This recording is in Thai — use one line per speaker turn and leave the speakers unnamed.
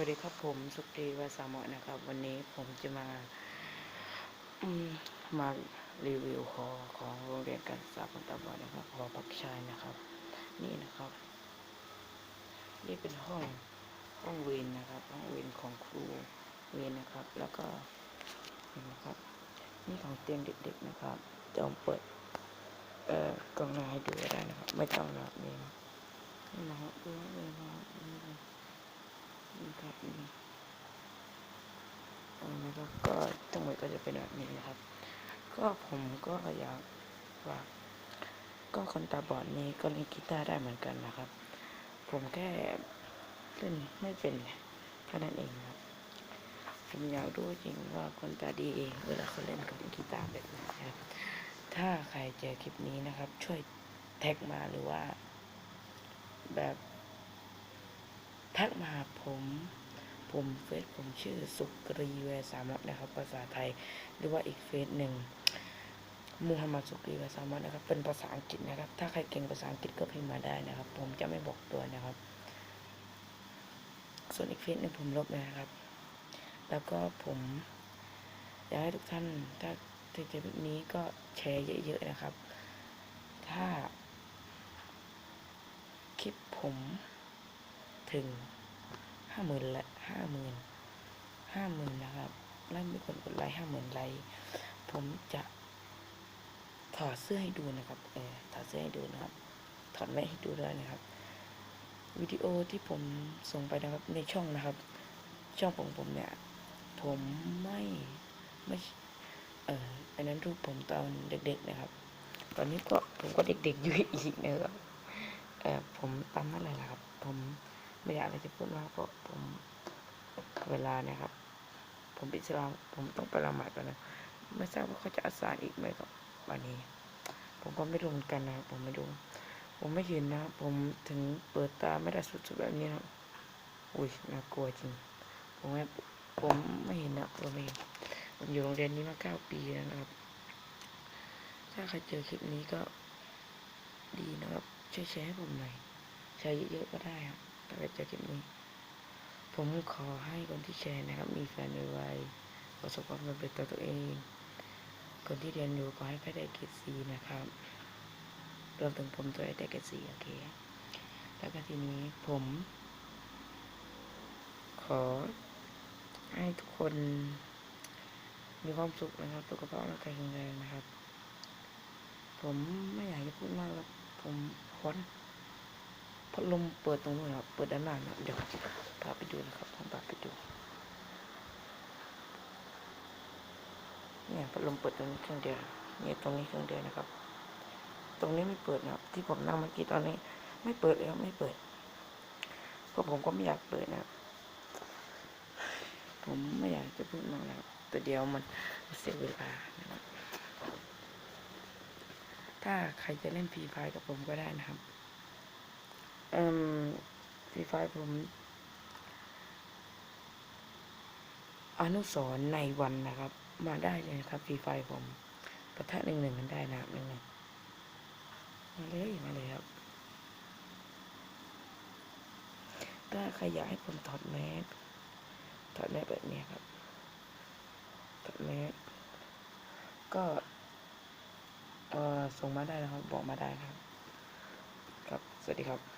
วัสดีครับผมสุกรีวาสามอนะครับ วันนี้ผมจะมามมารีวิวหอของโรงเรียนการศึกษาคนตาบอดนะครับหอพักชายนะครับ นี่นะครับ นี่เป็นห้องห้องเวรนะครับ ห้องเวรของครูเวรนะครับ แล้วก็เห็นนะครับ นี่ของเตียงเด็ก ๆนะครับจะเปิดเอ่อกล้องน้าให้ดูได้นะครับ ไม่ต้องหรอกนี่นี่นะครับดูเลยนะครับ ครับนี่อันนี้ก็ทั้งหมดก็จะเป็นแบบนี้นะครับ ก็ผมก็อยากว่าก็คนตาบอดนี้ก็เล่นกีตาร์ได้เหมือนกันนะครับ ผมแค่เล่นไม่เป็นแค่นั้นเองครับผมอยากรู้จริงว่าคนตาดีเองเวลาเขาเล่นกับกีตาร์แบบไหนนะครับ ถ้าใครเจอคลิปนี้นะครับ ช่วยแท็กมาหรือว่า แบบ ทักมาผมผมเฟซผมชื่อสุกรีเวสามะนะครับ ภาษาไทยหรือว่าอีกเฟซหนึ่งมูฮัมหมัดสุกรีเวสามะนะครับ เป็นภาษาอังกฤษนะครับ ถ้าใครเก่งภาษาอังกฤษก็พิมพ์มาได้นะครับ ผมจะไม่บอกตัวนะครับ ส่วนอีกเฟซหนึ่งผมลบเลยนะครับ แล้วก็ผมอยากให้ทุกท่านถ้าถ้าคลิปนี้ก็แชร์เยอะๆนะครับ ถ้าคลิปผม ถึงห้าหมื่นละห้าหมื่นห้าหมื่นนะครับแล้วมีคนกดไลค์ห้าหมื่นไลค์ผมจะถอดเสื้อให้ดูนะครับเออถอดเสื้อให้ดูนะครับ ถอดแม่ให้ดูด้วยนะครับ วิดีโอที่ผมส่งไปนะครับในช่องนะครับ ช่องของผมเนี่ย ผมไม่ไม่เอออันนั้นรูปผมตอนเด็ก ๆนะครับ ตอนนี้ก็ผมก็เด็กๆอยู่อีกนะครับเออผมตั้มอะไรล่ะครับ ผม ไม่อยากอะไรจะพูดมากเพราะผมเวลาเนี่ยครับ ผมอิสลามผมต้องไปละหมาดก่อนนะไม่ทราบว่าเขาจะอาสาอีกไหมครับวันนี้ ผมก็ไม่รู้เหมือนกันนะครับผมไม่รู้ผมไม่เห็นนะครับผมถึงเปิดตาไม่ได้สุดๆแบบนี้นะครับอุ้ยน่ากลัวจริง ผมไม่ผมไม่เห็นนะผมไม่เห็นผมอยู่โรงเรียนนี้มาเก้าปีแล้วนะครับ ถ้าใครเจอคลิปนี้ก็ดีนะครับช่วยแชร์ให้ผมหน่อยแชร์เยอะๆก็ได้ครับ ถ้าใครเจอคลิปนี้ ผมขอให้คนที่แชร์นะครับ มีแฟนไวๆประสบความสำเร็จต่อตัวเอง คนที่เรียนอยู่ขอให้ไปได้เกรดซีนะครับรวมถึงผมตัวได้เกรดซีโอเคแล้วก็ทีนี้ผม ขอให้ทุกคนมีความสุขนะครับสุขภาพร่างกายแข็งแรงนะครับ ผมไม่อยากจะพูดมากแล้วผมคอน พัดลมเปิดตรงนู้นครับ เปิดด้านหน้านะเดี๋ยวพาไปดูนะครับผมพาไปดู เนี่ยพัดลมเปิดตรงนี้เครื่องเดียวเนี่ยตรงนี้เครื่องเดียวนะครับ ตรงนี้ไม่เปิดนะครับ ที่ผมนั่งเมื่อกี้ตอนนี้ ไม่เปิดเลยครับไม่เปิดเพราะผมก็ไม่อยากเปิดนะครับผมไม่อยากจะพูดมากแล้วแต่เดียวมันเสียเวลานะครับถ้าใครจะเล่นฟรีไฟกับผมก็ได้นะครับ อ่มฟรีไฟผมอนุสรในวันนะครับ มาได้เลยนะครับฟรีไฟผมประทะหนึ่งหนึ่งกันได้นะครับหนึ่งหนึ่งมาเลยมาเลยครับ ถ้าใครอยากให้ผมถอดแมสถอดแมสแบบนี้ครับถอดแมสก็เออส่งมาได้นะครับ บอกมาได้ครับ ครับ สวัสดีครับ